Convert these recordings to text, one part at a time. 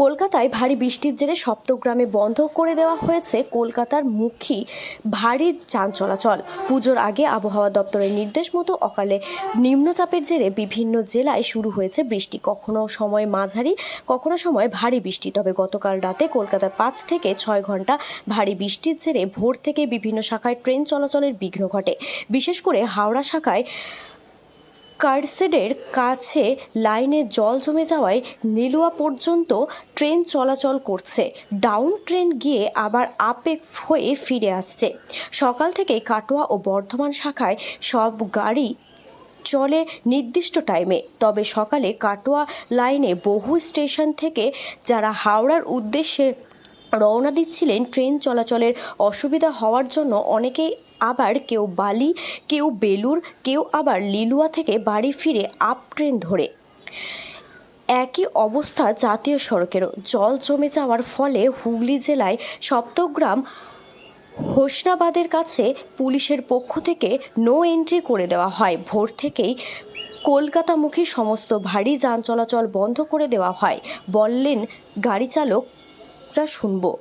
কলকাতায় ভারী বৃষ্টির জেরে সপ্তগ্রামে বন্ধ করে দেওয়া হয়েছে কলকাতার মুখী ভারী যান চলাচল। পুজোর আগে আবহাওয়া দপ্তরের নির্দেশ মতো অকালে নিম্নচাপের জেরে বিভিন্ন জেলায় শুরু হয়েছে বৃষ্টি। কখনো সময় মাঝারি, কখনো সময় ভারী বৃষ্টি। তবে গতকাল রাতে কলকাতায় পাঁচ থেকে ছয় ঘণ্টা ভারী বৃষ্টির জেরে ভোর থেকে বিভিন্ন শাখায় ট্রেন চলাচলের বিঘ্ন ঘটে। বিশেষ করে হাওড়া শাখায় কার্সেডের কাছে লাইনে জল জমে যাওয়ায় নেলুয়া পর্যন্ত ট্রেন চলাচল করছে। ডাউন ট্রেন গিয়ে আবার আপে হয়ে ফিরে আসছে। সকাল থেকে কাটোয়া ও বর্ধমান শাখায় সব গাড়ি চলে নির্দিষ্ট টাইমে। তবে সকালে কাটোয়া লাইনে বহু স্টেশন থেকে যারা হাওড়ার উদ্দেশ্যে রওনা দিচ্ছিলেন ট্রেন চলাচলের অসুবিধা হওয়ার জন্য। অনেকেই আবার কেউ বালি, কেউ বেলুর, কেউ আবার লিলুয়া থেকে বাড়ি ফিরে আপ ট্রেন ধরে। একই অবস্থা জাতীয় সড়কেরও। জল জমে যাওয়ার ফলে হুগলি জেলায় সপ্তগ্রাম হোসনাবাদের কাছে পুলিশের পক্ষ থেকে নো এন্ট্রি করে দেওয়া হয়। ভোর থেকেই কলকাতামুখী সমস্ত ভারী যান চলাচল বন্ধ করে দেওয়া হয়। বললেন গাড়ি চালকরা শুনব।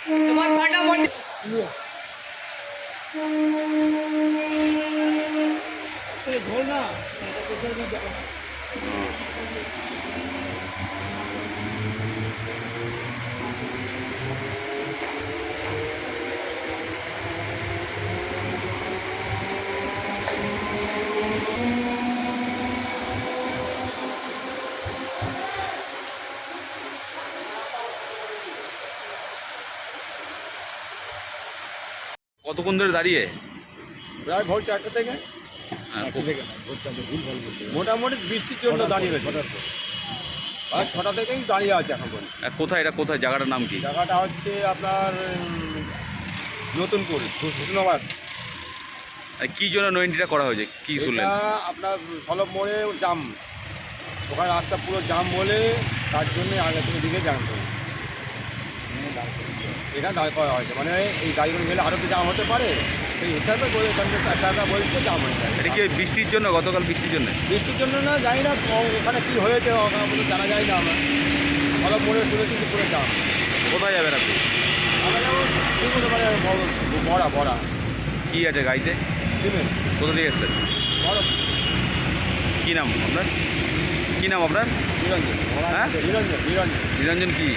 তোমার ফাটাফাটি ধর না কতক্ষণ ধরে দাঁড়িয়ে? প্রায় ভোর চারটে থেকে। হ্যাঁ, মোটামুটি বৃষ্টির জন্য দাঁড়িয়ে গেছে আর ছটা থেকেই দাঁড়িয়ে আছে এখন কোথায় এটা কোথায় জায়গাটার নাম কি? জায়গাটা হচ্ছে আপনার নতুনপুর হুসনাবাদ। কি জন্য নয়েন্টিটা করা হয়েছে? কি শুনলেন? আপনার সলভ মোড়ে জাম। ওখানে রাস্তা পুরো জাম বলে তার জন্য আগে থেকে দিকে জাম করে এখানে দাঁড় করা হয়েছে। মানে এই গাড়িগুলো গেলে আরও তো জাম হতে পারে। সেই হিসাবে বলে বলছে জাম হয়ে যায়। এটা কি বৃষ্টির জন্য গতকাল বৃষ্টির জন্য? বৃষ্টির জন্য না জানি না ওখানে কি হয়েছে ওখানে জানা যায় না আমার। ভালো মনে শুনেছি যে পুরো জাম কোথায় যাবেন আপনি? আমরা যেমন বিভিন্ন মানে বড়- বড়া কি আছে গাড়িতে? সিমেন্ট। কোথা থেকে এসছেন? বড়। কি নাম আপনার? কী নাম আপনার? নিরঞ্জন। হ্যাঁ? নিরঞ্জন নিরঞ্জন। নিরঞ্জন কি?